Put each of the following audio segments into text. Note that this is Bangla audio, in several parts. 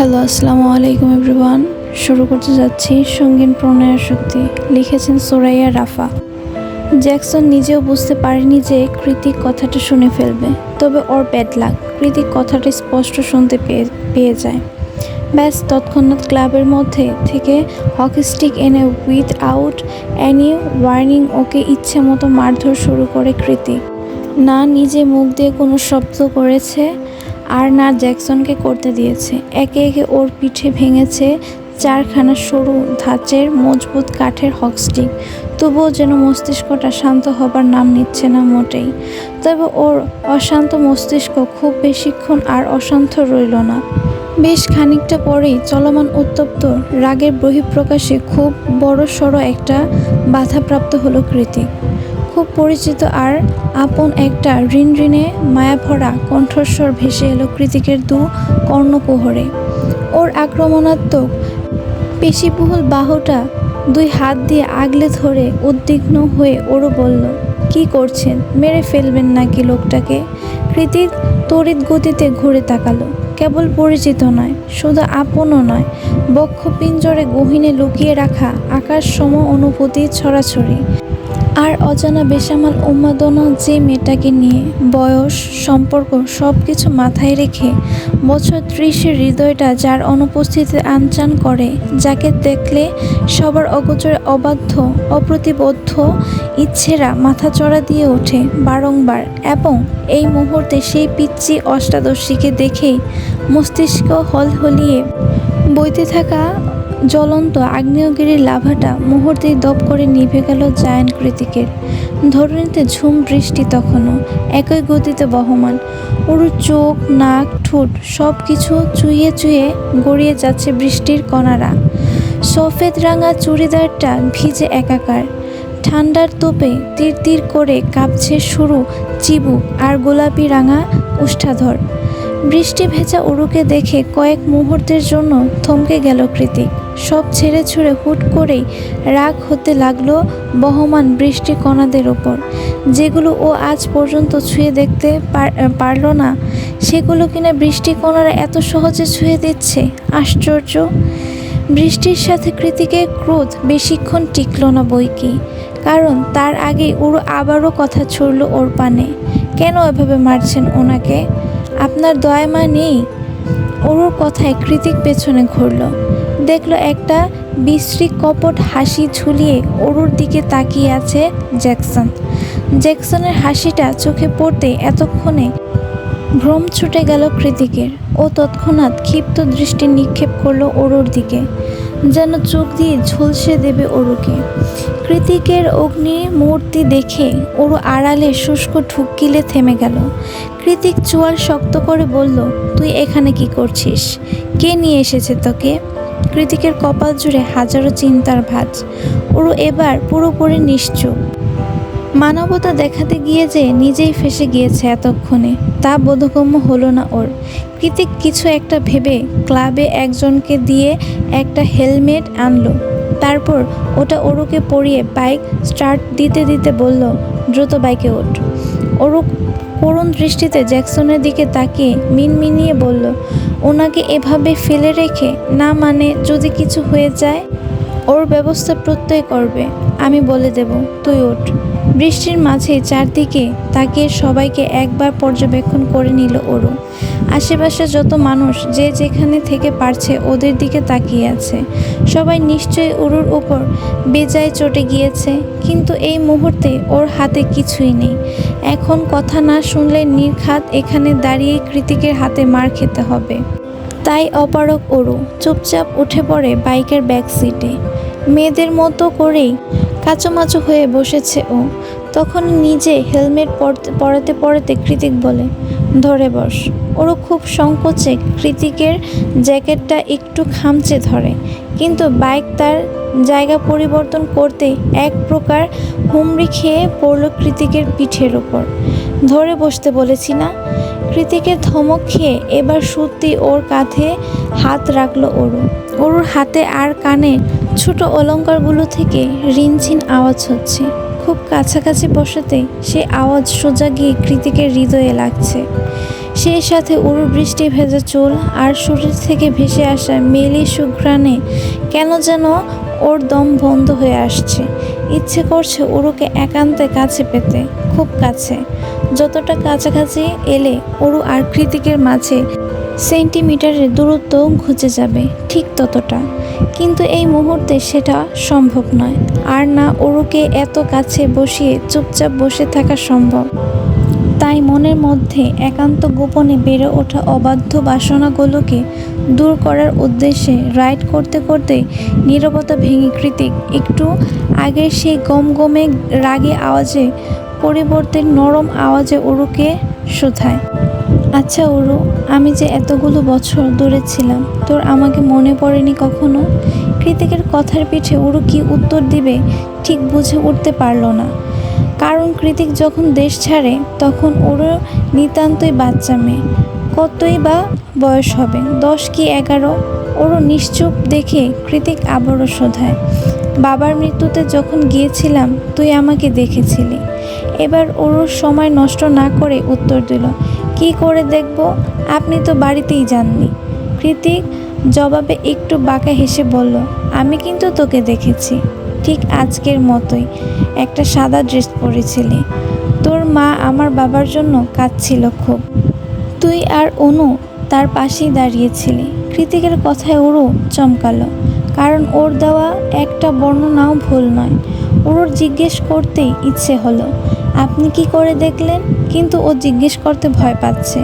হ্যালো, আসসালামু আলাইকুম এভরিওয়ান। শুরু করতে যাচ্ছি সঙ্গীন প্রণয়ের শক্তি। লিখেছেন সোরাইয়া রাফা। জ্যাকসন নিজেও বুঝতে পারেনি যে কৃতিক কথাটা শুনে ফেলবে। তবে ওর ব্যাড লাগ কৃতিক কথাটা স্পষ্ট শুনতে পেয়ে পেয়ে যায়। ব্যাস, তৎক্ষণাৎ ক্লাবের মধ্যে থেকে হকি স্টিক এনে without any warning okay ইচ্ছে মতো মারধর শুরু করে কৃতিক। না, নিজে মুখ দিয়ে কোনো শব্দ করেছে আর না জ্যাকসনকে করতে দিয়েছে। একে একে ওর পিঠে ভেঙেছে চারখানা সরু ধাঁচের মজবুত কাঠের হকস্টিক তবুও যেন মস্তিষ্কটা শান্ত হবার নাম নিচ্ছে না মোটেই। তবে ওর অশান্ত মস্তিষ্ক খুব বেশিক্ষণ আর অশান্ত রইল না। বেশ খানিকটা পরেই চলমান উত্তপ্ত রাগের বহিঃপ্রকাশে খুব বড় সড়ো একটা বাধাপ্রাপ্ত হলো কৃতিক খুব পরিচিত আর আপন একটা ঋণ ঋণে মায়াভরা কণ্ঠস্বর ভেসে এলো কৃতিকের দু কর্ণকুহরে ওর আক্রমণাত্মক পেশিবহুল বাহুটা দুই হাত দিয়ে আগলে ধরে উদ্বিগ্ন হয়ে ওরও বলল, কি করছেন? মেরে ফেলবেন নাকি লোকটাকে? কৃতিক তড়িৎ গতিতে ঘুরে তাকালো। কেবল পরিচিত নয়, শুধু আপনও নয়, বক্ষ পিঞ্জরে গহিনে লুকিয়ে রাখা আকাশ সম অনুভূতি ছড়াছড়ি। আর অজানা বেসামাল উন্মাদনা যে মেয়েটাকে নিয়ে বয়স, সম্পর্ক সব কিছু মাথায় রেখে বছর ত্রিশের হৃদয়টা যার অনুপস্থিতিতে আনচান করে, যাকে দেখলে সবার অগোচরে অবাধ্য, অপ্রতিবদ্ধ ইচ্ছেরা মাথা চড়া দিয়ে ওঠে বারংবার এবং এই মুহূর্তে সেই পিচ্চি অষ্টাদশীকে দেখেই মস্তিষ্ক হলহলিয়ে বইতে থাকা জ্বলন্ত আগ্নেয়গিরির লাভাটা মুহূর্তেই দপ করে নিভে গেল জায়ান্ট কৃতিকের। ধরণীতে ঝুম বৃষ্টি তখনও, একই গতিতে বহমান। ওর চোখ, নাক, ঠোঁট সব কিছু চুইয়ে চুইয়ে গড়িয়ে যাচ্ছে বৃষ্টির কণারা। সফেদ রাঙা চুড়িদারটা ভিজে একাকার। ঠান্ডার তোপে তীর তীর করে কাঁপছে শুরু চিবুক আর গোলাপি রাঙা উষ্ঠাধর। বৃষ্টি ভেজা উড়ুকে দেখে কয়েক মুহূর্তের জন্য থমকে গেল কৃতিক। সব ছেড়ে ছুড়ে হুট করেই রাগ হতে লাগল বহমান বৃষ্টি কণাদের ওপর। যেগুলো ও আজ পর্যন্ত ছুঁয়ে দেখতে পার- পারল না, সেগুলো কিনা বৃষ্টি কণারা এত সহজে ছুঁয়ে দিচ্ছে? আশ্চর্য। বৃষ্টির সাথে কৃতিকের ক্রোধ বেশিক্ষণ টিকল না বই কি কারণ তার আগে ওর আবারও কথা ছড়ল ওর পানে। কেন এভাবে মারছেন ওনাকে? আপনার দয়ামা নেই। ওর কথায় কৃতিক পেছনে ঘুরল। দেখল একটা বিশ্রী কপট হাসি ঝুলিয়ে ওরুর দিকে তাকিয়ে আছে জ্যাকসন। জ্যাকসনের হাসিটা চোখে পড়তে এতক্ষণে ভ্রম ছুটে গেল কৃতিকের। ও তৎক্ষণাৎ ক্ষিপ্ত দৃষ্টি নিক্ষেপ করল ওরুর দিকে। যেন চোখ দিয়ে ঝলসে দেবে ওরুকে কৃতিকের অগ্নি মূর্তি দেখে ওরু আড়ালে শুষ্ক ঠুকিলে থেমে গেল। কৃতিক চুয়াল শক্ত করে বলল, তুই এখানে কি করছিস? কে নিয়ে এসেছে তোকে? কৃতিকের কপাল জুড়ে হাজারো চিন্তার ভাজ। ওরু এবার পুরোপুরি নিশ্চুপ। মানবতা দেখাতে গিয়ে যে নিজেই ফেসে গিয়েছে এতক্ষণে, তা বোধগম্য হলো না ওর। কৃতিক কিছু একটা ভেবে ক্লাবে একজনকে দিয়ে একটা হেলমেট আনলো। তারপর ওটা ওরুকে পরিয়ে বাইক স্টার্ট দিতে দিতে বলল, দ্রুত বাইকে ওঠ। ওরু করুণ দৃষ্টিতে জ্যাকসনের দিকে তাকিয়ে মিনমিনিয়ে বলল, ওনাকে এভাবে ফেলে রেখে না মানে যদি কিছু হয়ে যায়, ওর ব্যবস্থা প্রত্যয় করবে। আমি বলে দেব, তুই ওঠ। বৃষ্টির মাঝে চারদিকে তাকিয়ে সবাইকে একবার পর্যবেক্ষণ করে নিল ওরু আশেপাশে যত মানুষ যে যেখানে থেকে পারছে ওদের দিকে তাকিয়ে আছে। সবাই নিশ্চয়ই ওরুর উপর বেজায় চটে গিয়েছে, কিন্তু এই মুহূর্তে ওর হাতে কিছুই নেই। এখন কথা না শুনলে নির্ঘাত এখানে দাঁড়িয়ে কৃতিকের হাতে মার খেতে হবে। তাই অপারক ওরু চুপচাপ উঠে পড়ে বাইকের ব্যাক সিটে মেয়েদের মতো করেই কাচুমাচু হয়ে বসেছে ও। তখন নিজে হেলমেট পরতে, পরাতে কৃতিক বলে, ধরে বস, ওরও খুব সংকোচে কৃতিকের জ্যাকেটটা একটু খামচে ধরে। কিন্তু বাইক তার জায়গা পরিবর্তন করতে এক প্রকার হুমড়ি খেয়ে পড়ল কৃতিকের পিঠের ওপর ধরে বসতে বলেছি না? কৃতিকের ধমক খেয়ে এবার সত্যি ওর কাঁধে হাত রাখল ওরু ওরুর হাতে আর কানে ছোট অলঙ্কারগুলো থেকে রিনঝিন আওয়াজ হচ্ছে। খুব কাছাকাছি বসাতে সে আওয়াজ সোজা গিয়ে কৃতিকের হৃদয়ে লাগছে। সেই সাথে উরু বৃষ্টি ভেজা চুল আর শরীর থেকে ভেসে আসা মেলি সুঘ্রাণে কেন যেন ওর দম বন্ধ হয়ে আসছে। ইচ্ছে করছে উরুকে একান্তে কাছে পেতে, খুব কাছে। যতটা কাছাকাছি এলে উরু আর কৃতিকের মাঝে সেন্টিমিটারের দূরত্ব ঘুচে যাবে, ঠিক ততটা। কিন্তু এই মুহূর্তে সেটা সম্ভব নয়। আর না, ওরুকে এত কাছে বসিয়ে চুপচাপ বসে থাকা সম্ভব। তাই মনের মধ্যে একান্ত গোপনে বেড়ে ওঠা অবাধ্য বাসনাগুলোকে দূর করার উদ্দেশ্যে রাইড করতে করতে নীরবতা ভেঙে কৃতিক একটু আগের সেই গমগমে রাগে আওয়াজে পরিবর্তে নরম আওয়াজে উরুকে শুধায়। আচ্ছা উরু আমি যে এতগুলো বছর দূরে ছিলাম, তোর আমাকে মনে পড়েনি কখনো? কৃতিকের কথার পিঠে উরু কি উত্তর দিবে ঠিক বুঝে উঠতে পারল না। কারণ কৃতিক যখন দেশ ছাড়ে, তখন ওরও নিতান্তই বাচ্চা মেয়ে। কতই বা বয়স হবে, দশ কি এগারো? ওরও নিশ্চুপ দেখে কৃতিক আবারও শোধায়, বাবার মৃত্যুতে যখন গিয়েছিলাম, তুই আমাকে দেখেছিলি। এবার ওর সময় নষ্ট না করে উত্তর দিল কি করে দেখব? আপনি তো বাড়িতেই যাননি কৃতিক জবাবে একটু বাঁকা হেসে বলল, আমি কিন্তু তোকে দেখেছি। ঠিক আজকের মতোই একটা সাদা ড্রেস পরেছিলি। তোর মা আমার বাবার জন্য কাঁদছিল খুব। তুই আর অনু তার পাশেই দাঁড়িয়েছিলি। কৃতিকের কথায় ওরও চমকালো, কারণ ওর দেওয়া একটা বর্ণনাও ভুল নয়। ওর জিজ্ঞেস করতেই ইচ্ছে হলো, আপনি কি করে দেখলেন? কিন্তু ও জিজ্ঞেস করতে ভয় পাচ্ছে।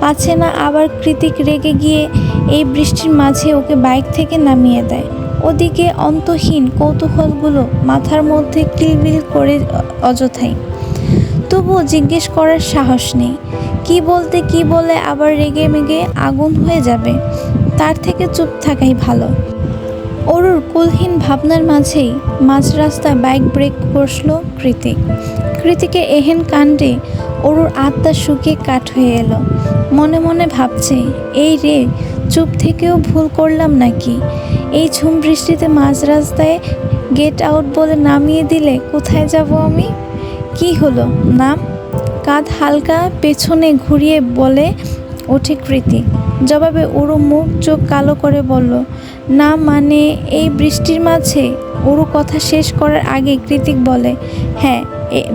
পাচ্ছে না, আবার কৃতিক রেগে গিয়ে এই বৃষ্টির মাঝে ওকে বাইক থেকে নামিয়ে দেয়। ওদিকে অন্তহীন কৌতূহলগুলো মাথার মধ্যে কিলবিল করে অযথাই। তবুও জিজ্ঞেস করার সাহস নেই। কি বলতে কি বলে আবার রেগে মেগে আগুন হয়ে যাবে। তার থেকে চুপ থাকাই ভালো। অরুর কুলহীন ভাবনার মাঝেই মাঝ রাস্তায় বাইক ব্রেক বসল কৃতিক। কৃতিকের এহেন কাণ্ডে অরুর আত্মা শুকিয়ে কাঠ হয়ে এলো। মনে মনে ভাবছে, এই রে, চুপ থেকেও ভুল করলাম নাকি? এই ঝুম বৃষ্টিতে মাঝ রাস্তায় গেট আউট বলে নামিয়ে দিলে কোথায় যাব আমি? কি হলো? নাম? কাঁধ হালকা পেছনে ঘুরিয়ে বলে ওঠে কৃতি। জবাবে ওরু মুখ চোখ কালো করে বলল, না মানে এই বৃষ্টির মাঝে? ওরু কথা শেষ করার আগে কৃতিক বলে হ্যাঁ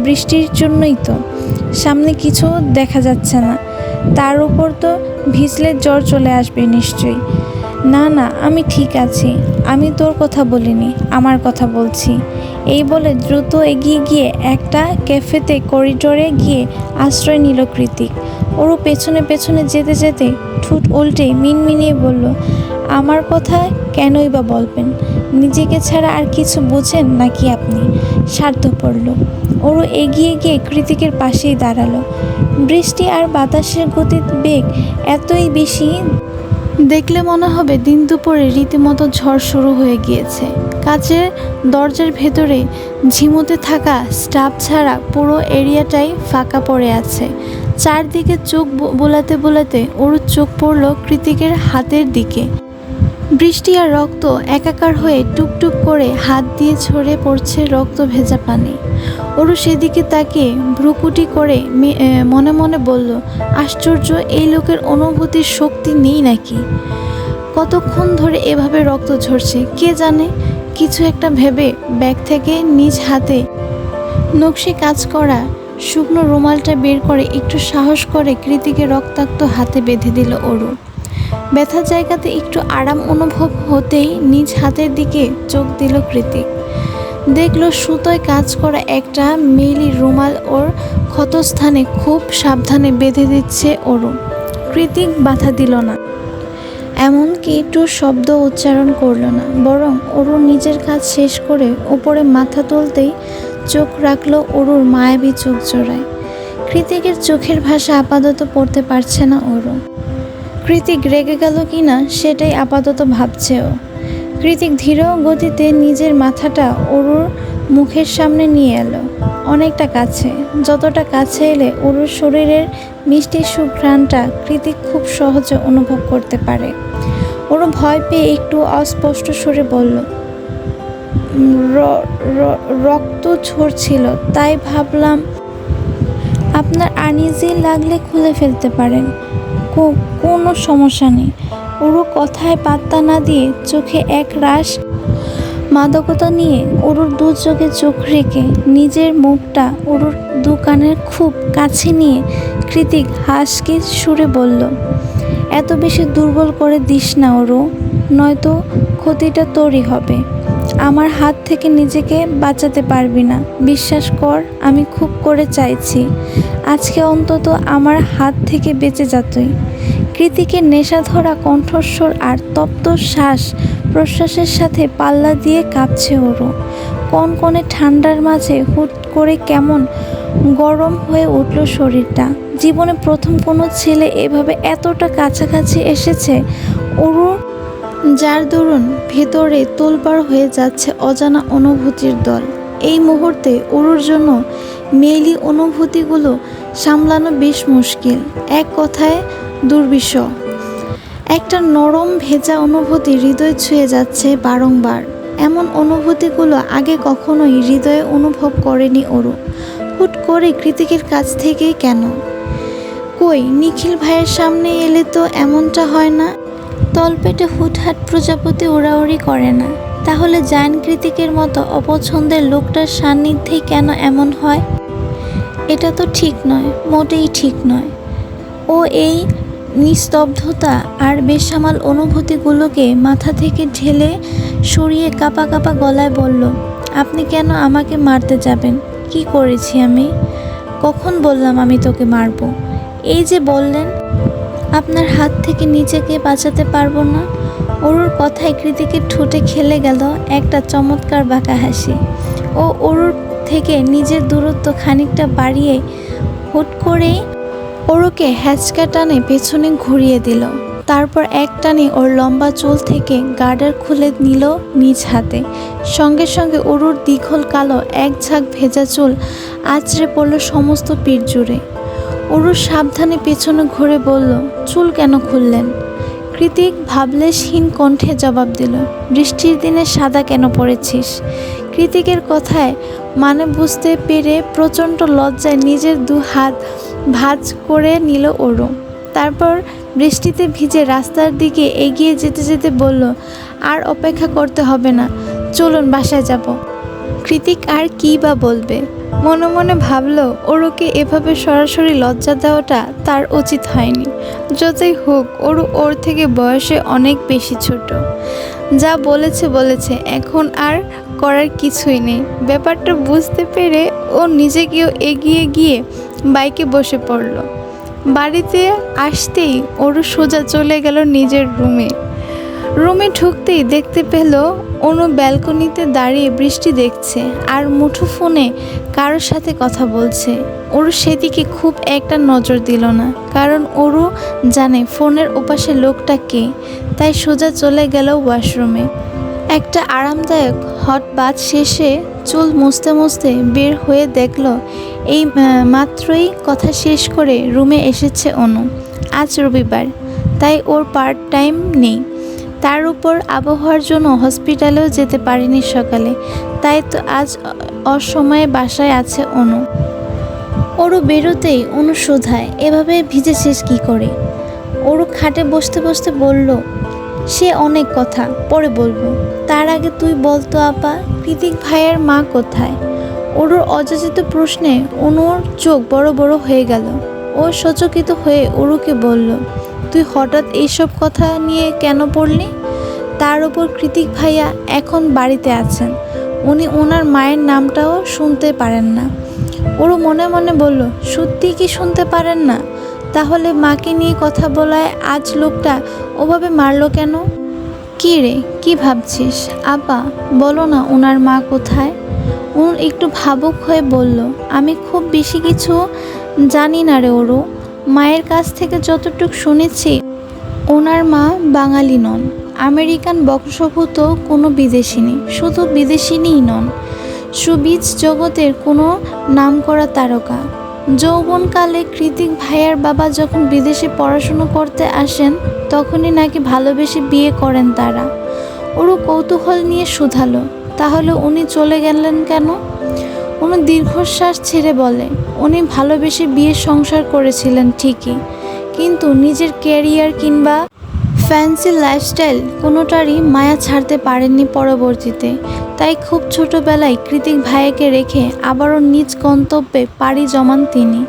বৃষ্টির জন্যই তো। সামনে কিছু দেখা যাচ্ছে না। তার উপর তো ভিজলে জ্বর চলে আসবে নিশ্চয়ই। না না, আমি ঠিক আছি। আমি তোর কথা বলিনি, আমার কথা বলছি। এই বলে দ্রুত এগিয়ে গিয়ে একটা ক্যাফেতে করিডোরে গিয়ে আশ্রয় নিল কৃতিক। ওরও পেছনে পেছনে যেতে যেতে ঠোঁট উল্টে মিনমিনিয়ে বলল, আমার কথা কেনই বা বলবেন? নিজেকে ছাড়া আর কিছু বোঝেন নাকি আপনি? স্বার্থ পড়ল। ওরও এগিয়ে গিয়ে কৃতিকের পাশেই দাঁড়াল। বৃষ্টি আর বাতাসের গতির বেগ এতই বেশি দেখলে মনে হবে দিন দুপুরে রীতিমতো ঝড় শুরু হয়ে গিয়েছে। কাচের দরজার ভেতরে ঝিমুতে থাকা স্টাফ ছাড়া পুরো এরিয়াটাই ফাঁকা পড়ে আছে। চারদিকে চোখ বোলাতে বোলাতে ওর চোখ পড়ল কৃতিকের হাতের দিকে। বৃষ্টি আর রক্ত একাকার হয়ে টুকটুক করে হাত দিয়ে ঝরে পড়ছে রক্ত ভেজা পানি। ওরু সেদিকে তাকে ভ্রুকুটি করে মনে মনে বলল, আশ্চর্য, এই লোকের অনুভূতির শক্তি নেই নাকি? কতক্ষণ ধরে এভাবে রক্ত ঝরছে, কে জানে? কিছু একটা ভেবে ব্যাগ থেকে নিজ হাতে নকশি কাজ করা শুকনো রুমালটা বের করে একটু সাহস করে কৃতিকে রক্তাক্ত হাতে বেঁধে দিল অরু। ব্যথার জায়গাতে একটু আরাম অনুভব হতেই নিজ হাতের দিকে চোখ দিল কৃতিক। দেখল সুতোয় কাজ করা একটা মেলি রুমাল ওর ক্ষতস্থানে খুব সাবধানে বেঁধে দিচ্ছে অরু কৃতিক বাধা দিল না। এমনকি একটু শব্দ উচ্চারণ করল না, বরং অরু নিজের কাজ শেষ করে উপরে মাথা তুলতেই চোখ রাখল অরুর মায়াবী চোখ জোড়ায়। কৃতিকের চোখের ভাষা আপাতত পড়তে পারছে না অরু কৃতিক রেগে গেল কিনা সেটাই আপাতত ভাবছে ও কৃতিক ধীর গতিতে নিজের মাথাটা অরুর মুখের সামনে নিয়ে এলো। অনেকটা কাছে, যতটা কাছে এলে অরুর শরীরের মিষ্টি সুঘ্রাণটা কৃতিক খুব সহজে অনুভব করতে পারে। ওরও ভয় পেয়ে একটু অস্পষ্ট সুরে বলল রক্ত ঝরছিল, তাই ভাবলাম আপনার আনিজি লাগলে খুলে ফেলতে পারেন। কো- কোনো সমস্যা নেই। ওরু কথায় পাত্তা না দিয়ে চোখে এক রাশ মাদকতা নিয়ে ওরুর দু চোখে চোখ রেখে নিজের মুখটা ওরুর দু কানের খুব কাছে নিয়ে কৃতিক হাসকে সুরে বলল, এত বেশি দুর্বল করে দিস না ওরু, নয়তো ক্ষতিটা তোরই হবে। আমার হাত থেকে নিজেকে বাঁচাতে পারবি না। বিশ্বাস কর, আমি খুব করে চাইছি। আজকে অন্তত আমার হাত থেকে বেঁচে যা তুই। কৃতিকের নেশা ধরা, কণ্ঠস্বর আর তপ্ত শ্বাস প্রশ্বাসের সাথে পাল্লা দিয়ে কাঁপছে ওরও। কনকনে ঠান্ডার মাঝে হুট করে কেমন গরম হয়ে উঠল শরীরটা। জীবনে প্রথম কোনো ছেলে এভাবে এতটা কাছাকাছি এসেছে? ওরুর যার দরুন ভেতরে তোলপাড় হয়ে যাচ্ছে অজানা অনুভূতির দল। এই মুহূর্তে ওরুর জন্য মেইলি অনুভূতিগুলো সামলানো বেশ মুশকিল। এক কথায় দুর্বিষ। একটা নরম, ভেজা অনুভূতি হৃদয় ছুঁয়ে যাচ্ছে বারংবার। এমন অনুভূতিগুলো আগে কখনোই হৃদয়ে অনুভব করেনি ওরু হুট করে কৃতিকের কাছ থেকেই কেন? কই, নিখিল ভাইয়ের সামনে এলে তো এমনটা হয় না? তলপেটে হুটহাট প্রজাপতি উড়াউড়ি করে না। তাহলে জায়ন কৃতিকের মতো অপছন্দের লোকটার সান্নিধ্যেই কেন এমন হয়? এটা তো ঠিক নয়, মোটেই ঠিক নয়। ও এই নিস্তব্ধতা আর বেসামাল অনুভূতিগুলোকে মাথা থেকে ঢেলে সরিয়ে কাপা কাপা গলায় বলল, আপনি কেন আমাকে মারতে যাবেন? কি করেছি আমি? কখন বললাম আমি তোকে মারবো? এই যে বললেন আপনার হাত থেকে নিজেকে বাঁচাতে পারব না। অরুর কথায় কৃতিকের ঠোঁটে খেলে গেল একটা চমৎকার বাঁকা হাসি। ও অরুর থেকে নিজের দূরত্ব খানিকটা বাড়িয়ে হুট করেই ওরকে হ্যাচকা টানে পেছনে ঘুরিয়ে দিল। তারপর এক টানে ওর লম্বা চুল থেকে গার্ডার খুলে নিল নিজ হাতে। সঙ্গে সঙ্গে অরুর দীঘল কালো এক ঝাঁক ভেজা চুল আছড়ে পড়ল সমস্ত পিঠ জুড়ে। অরুর সাবধানে পেছনে ঘুরে বলল, চুল কেন খুললেন? কৃতিক ভাবলেশহীন কণ্ঠে জবাব দিল, বৃষ্টির দিনে সাদা কেন পড়েছিস কৃতিকের কথায় মানে বুঝতে পেরে প্রচণ্ড লজ্জায় নিজের দু হাত ভাঁজ করে নিল ওরও তারপর বৃষ্টিতে ভিজে রাস্তার দিকে এগিয়ে যেতে যেতে বলল, আর অপেক্ষা করতে হবে না, চলুন বাসায় যাব। কৃতিক আর কী বা বলবে? মনে মনে ভাবলো, ওরুকে এভাবে সরাসরি লজ্জা দেওয়াটা তার উচিত হয়নি। যতই হোক, ওরু ওর থেকে বয়সে অনেক বেশি ছোট। যা বলেছে বলেছে, এখন আর করার কিছুই নেই। ব্যাপারটা বুঝতে পেরে ও নিজেকেও এগিয়ে গিয়ে বাইকে বসে পড়ল। বাড়িতে আসতেই ওরু সোজা চলে গেল নিজের রুমে। রুমে ঢুকতেই দেখতে পেল অনু ব্যালকনিতে দাঁড়িয়ে বৃষ্টি দেখছে আর মুঠো ফোনে কারোর সাথে কথা বলছে। ওরু সেদিকে খুব একটা নজর দিল না, কারণ ওরু জানে ফোনের ওপাশে লোকটা কে, তাই সোজা চলে গেল ওয়াশরুমে। একটা আরামদায়ক হট বাথ শেষে চুল মুছতে মুছতে বের হয়ে দেখল, এই মাত্রই কথা শেষ করে রুমে এসেছে অনু। আজ রবিবার, তাই ওর পার্ট টাইম নেই। তার উপর আবহাওয়ার জন্য হসপিটালেও যেতে পারিনি সকালে। তাই তো আজ অসময়ে বাসায় আছে অনু। ওরও বেরোতেই অনু শোধায় এভাবে ভিজেছিস কি করে? ওরও খাটে বসতে বসতে বলল, সে অনেক কথা, পরে বলব। তার আগে তুই বলতো আপা, কৃতিক ভাইয়ের মা কোথায়? ওরুর অযাচিত প্রশ্নে অনুর চোখ বড় বড় হয়ে গেল। ও সচকিত হয়ে অরুকে বলল তুই হঠাৎ এইসব কথা নিয়ে কেন পড়লি? তার ওপর কৃতিক ভাইয়া এখন বাড়িতে আছেন। উনি ওনার মায়ের নামটাও শুনতে পারেন না। ওরও মনে মনে বলল, সত্যি কি শুনতে পারেন না? তাহলে মাকে নিয়ে কথা বলায় আজ লোকটা ওভাবে মারলো কেন? কী রে, কী ভাবছিস? আপা, বলো না ওনার মা কোথায়? ওর একটু ভাবুক হয়ে বলল, আমি খুব বেশি কিছু জানি না রে ওরও। মায়ের কাছ থেকে যতটুকু শুনেছি, ওনার মা বাঙালি নন। আমেরিকান বংশভূত কোনো বিদেশিনী, শুধু বিদেশিনীই নন। সুবীজ জগতের কোনো নামকরা তারকা। যৌবনকালে কৃতিক ভাইয়ার বাবা যখন বিদেশে পড়াশুনো করতে আসেন, তখনই নাকি ভালোবেসে বিয়ে করেন তারা। ওরও কৌতূহল নিয়ে শুধালো, তাহলে উনি চলে গেলেন কেন? উনি দীর্ঘশ্বাস ছেড়ে বলে, উনি ভালোবেসে বিয়ে সংসার করেছিলেন, ঠিকই। কিন্তু নিজের ক্যারিয়ার কিংবা ফ্যান্সি লাইফস্টাইল কোনোটারই মায়া ছাড়তে পারেননি পরবর্তীতে। তাই খুব ছোটবেলায় কৃতিক ভাইকে রেখে আবারও নিজ গন্তব্যে পাড়ি জমান তিনি।